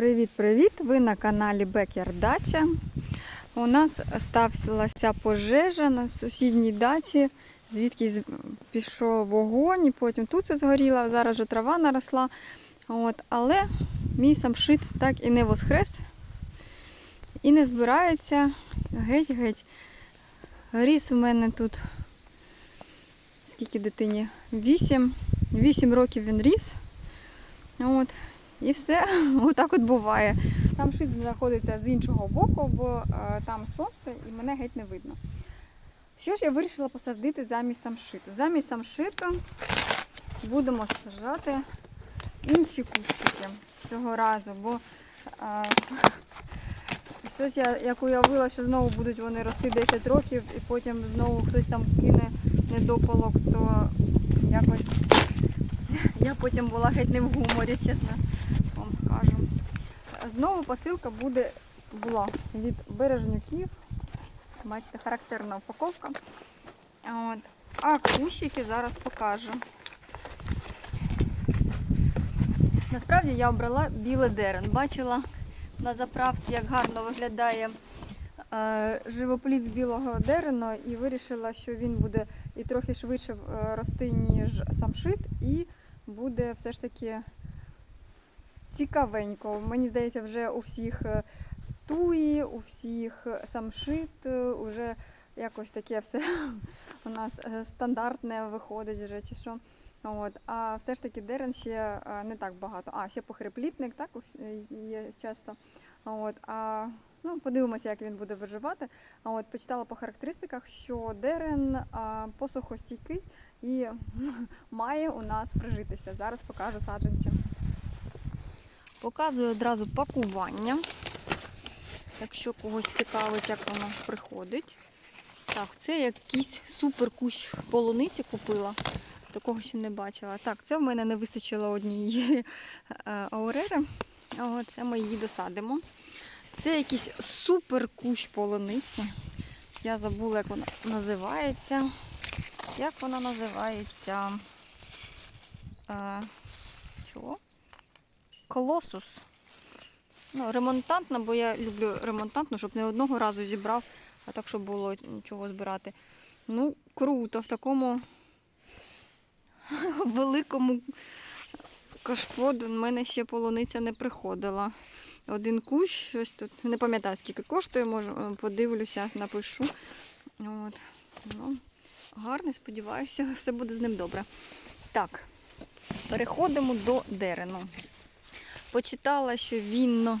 Привіт-привіт! Ви на каналі Бекер Дача. У нас стався пожежа на сусідній дачі, звідки пішов вогонь, і потім тут це згоріло, зараз же трава наросла. От, але мій самшит так і не воскрес і не збирається геть-геть. Ріс у мене тут скільки дитині? Вісім. Вісім років він ріс. От. І все, отак от буває. Сам шит знаходиться з іншого боку, бо е, там сонце і мене геть не видно. Що ж я вирішила посадити замість самшиту? Замість самшиту будемо сажати інші кущики цього разу, бо е, щось я як уявила, що знову будуть вони рости 10 років і потім знову хтось там кине недопалок, то якось я потім була геть не в гуморі, чесно вам скажу. Знову посилка буде була від бережнюків. Бачите, характерна упаковка. От. А кущики зараз покажу. Насправді я обрала білий дерен. Бачила на заправці, як гарно виглядає е, живопліт з білого дерену, і вирішила, що він буде і трохи швидше е, рости, ніж самшит, і буде все ж таки цікавенько. Мені здається, вже у всіх е, туї, у всіх е, самшит, е, уже якось таке все у нас стандартне виходить вже чи що. От. А все ж таки дерен ще не так багато. А, ще похреплітник, так є часто. От. А, ну, подивимося, як він буде виживати. А от почитала по характеристиках, що дерен а, посухостійкий і має у нас прижитися. Зараз покажу саджанці. Показую одразу пакування. Якщо когось цікавить, як воно приходить. Так, це якийсь супер кущ полуниці купила. Такого ще не бачила. Так, це в мене не вистачило однієї е, аурери. Це ми її досадимо. Це якийсь супер кущ полуниці. Я забула, як вона називається. Як вона називається? Е, чого? Колосус. Ну, ремонтантна, бо я люблю ремонтантну, щоб не одного разу зібрав, а так, щоб було нічого збирати. Ну, круто, в такому великому кашпо до мене ще полуниця не приходила. Один кущ, щось тут. Не пам'ятаю, скільки коштує, можу, е, подивлюся, напишу. От. Ну, гарний, сподіваюся, все буде з ним добре. Так, переходимо до дерену. Почитала, що він, ну,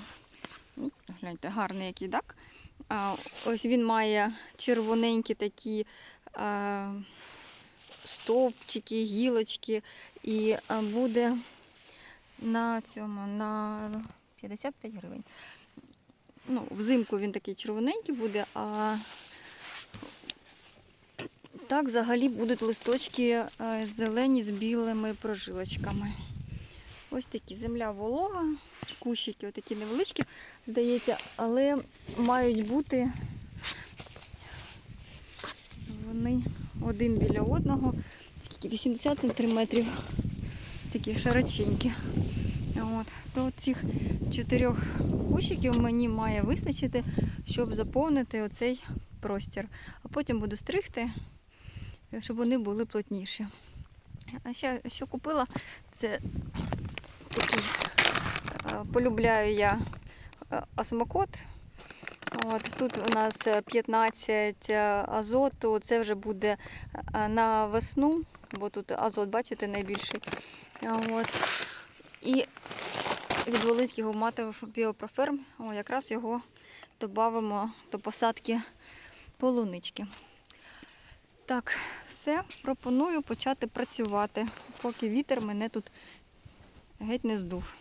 ну, гляньте, гарний який, так? А, ось він має червоненькі такі а, стовпчики, гілочки, і буде на цьому на 55 гривень. Ну, взимку він такий червоненький буде, а так взагалі будуть листочки е, зелені з білими прожилочками. Ось такі земля волога, кущики отакі невеличкі, здається, але мають бути вони один біля одного, скільки 80 сантиметрів, такі широченькі. От. То цих чотирьох кущиків мені має вистачити, щоб заповнити оцей простір. А потім буду стригти, щоб вони були плотніші. А ще що купила, це такий е, полюбляю я е, осмокот. От, тут у нас е, 15 азоту, це вже буде е, на весну, бо тут азот, бачите, найбільший. От. І від Волинського матив біопроферм, о, якраз його додамо до посадки полунички. Так, все, пропоную почати працювати, поки вітер мене тут геть не здув.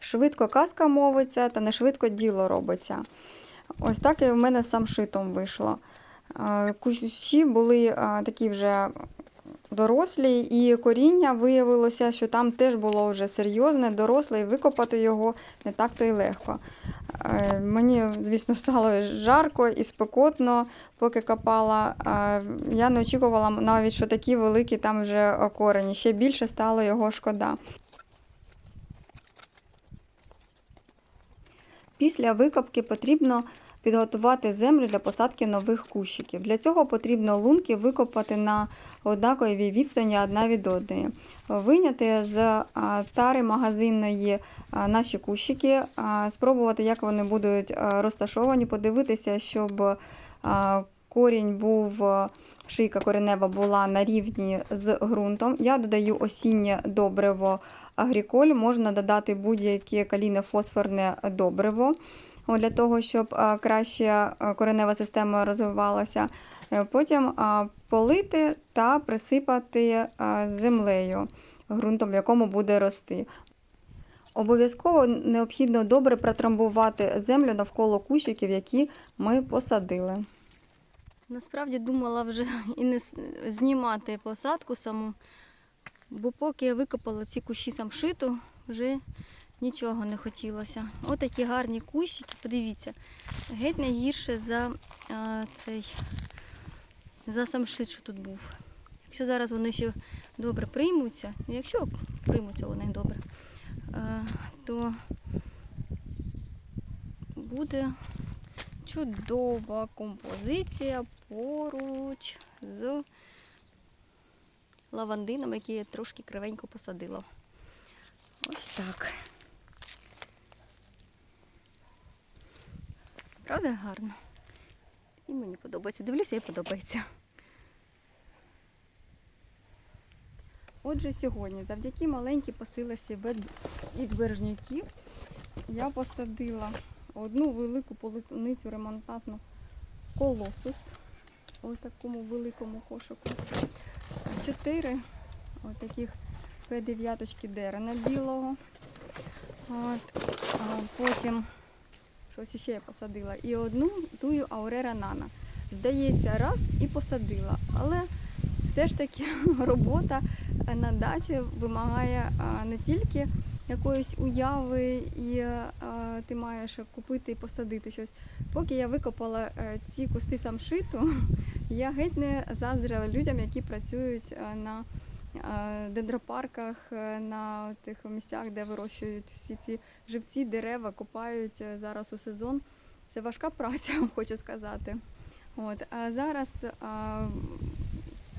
Швидко казка мовиться, та не швидко діло робиться. Ось так і в мене з самшитом вийшло. Кущі були такі вже дорослі, і коріння виявилося, що там теж було вже серйозне, доросле, і викопати його не так-то й легко. Е, Мені, звісно, стало жарко і спекотно, поки копала. Я не очікувала навіть, що такі великі там вже корені. Ще більше стало його шкода. Після викопки потрібно підготувати землю для посадки нових кущиків. Для цього потрібно лунки викопати на однаковій відстані одна від одної. Виняти з тари магазинної наші кущики, спробувати, як вони будуть розташовані, подивитися, щоб корінь був, шийка коренева була на рівні з ґрунтом. Я додаю осіннє добриво агріколь, можна додати будь-яке калійне фосфорне добриво. Для того, щоб краще коренева система розвивалася. Е, Потім полити та присипати землею, ґрунтом, в якому буде рости. Обов'язково необхідно добре протрамбувати землю навколо кущиків, які ми посадили. Насправді думала вже і не знімати посадку саму, бо поки я викопала ці кущі самшиту, вже нічого не хотілося. Ось такі гарні кущики, подивіться, геть не гірше за а, цей за самшит, що тут був. Якщо зараз вони ще добре приймуться, якщо приймуться вони добре, е, то буде чудова композиція поруч з лавандином, який я трошки кривенько посадила. Ось так. Правда гарно? І мені подобається. Дивлюся і подобається. Отже, сьогодні, завдяки маленькій посилочці від- бережнюків, я посадила одну велику полуницю ремонтатну колосус у такому великому кошику. Чотири ось таких П9 дерена білого. От. А потім щось ще я посадила. І одну тую Аурера Нана. Здається, раз і посадила. Але все ж таки робота на дачі вимагає не тільки якоїсь уяви, і ти маєш купити і посадити щось. Поки я викопала е, ці кусти самшиту, я геть не заздрила людям, які працюють е, на дендропарках, е, на тих місцях, де вирощують всі ці живці, дерева, копають е, зараз у сезон. Це важка праця, хочу сказати. От, а зараз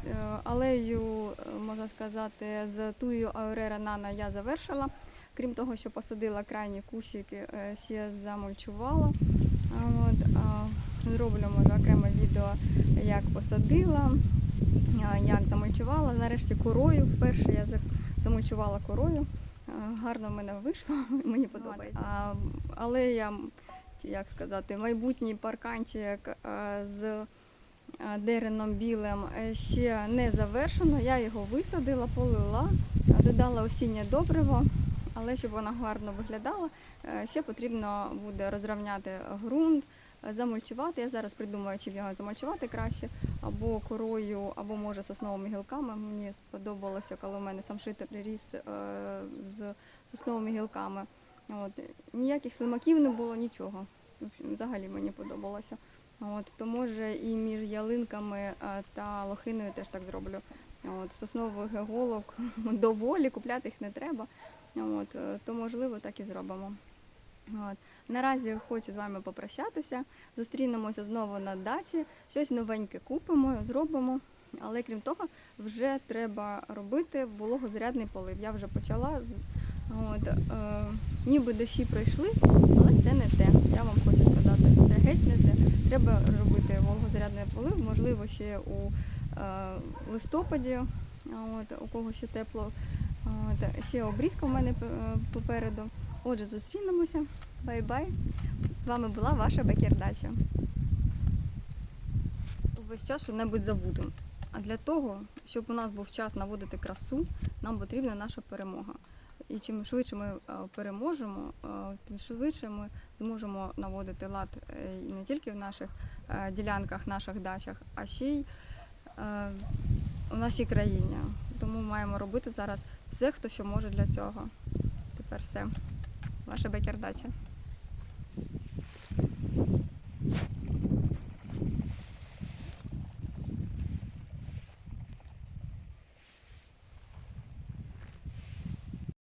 е, алею, е, можна сказати, з тую Аурера Нана я завершила. Крім того, що посадила крайні кущики, е, ще замульчувала. От, зроблю може окреме відео, як посадила, як замульчувала. Нарешті корою. Вперше я за- замульчувала корою. Гарно в мене вийшло, мені подобається. А, але я, як сказати, майбутній парканчик з дереном білим е, ще не завершено. Я його висадила, полила, додала осіннє добриво. Але щоб вона гарно виглядала, е, ще потрібно буде розрівняти ґрунт, замульчувати. Я зараз придумаю, чим його замульчувати краще, або корою, або може сосновими гілками. Мені сподобалося, коли у мене самшит ріс е, з сосновими гілками. От. Ніяких слимаків не було, нічого. Взагалі мені подобалося. От, то може і між ялинками е, та лохиною теж так зроблю. От, соснових голок доволі, купляти їх не треба. От, то можливо так і зробимо. От. Наразі хочу з вами попрощатися. Зустрінемося знову на дачі, щось новеньке купимо, зробимо. Але крім того, вже треба робити вологозарядний полив. Я вже почала. От, е, ніби дощі пройшли, але це не те. Я вам хочу сказати, це геть не те. Треба робити вологозарядний полив, можливо, ще у е, листопаді, от, у кого ще тепло. От, ще обрізка в мене е, попереду. Отже, зустрінемося. Бай-бай. З вами була ваша Бекердача. Весь час що-небудь забудемо. А для того, щоб у нас був час наводити красу, нам потрібна наша перемога. І чим швидше ми е, переможемо, е, тим швидше ми зможемо наводити лад е, не тільки в наших ділянках, наших дачах, а ще й у нашій країні. Тому маємо робити зараз все, хто що може для цього. Тепер все ваша бекердача.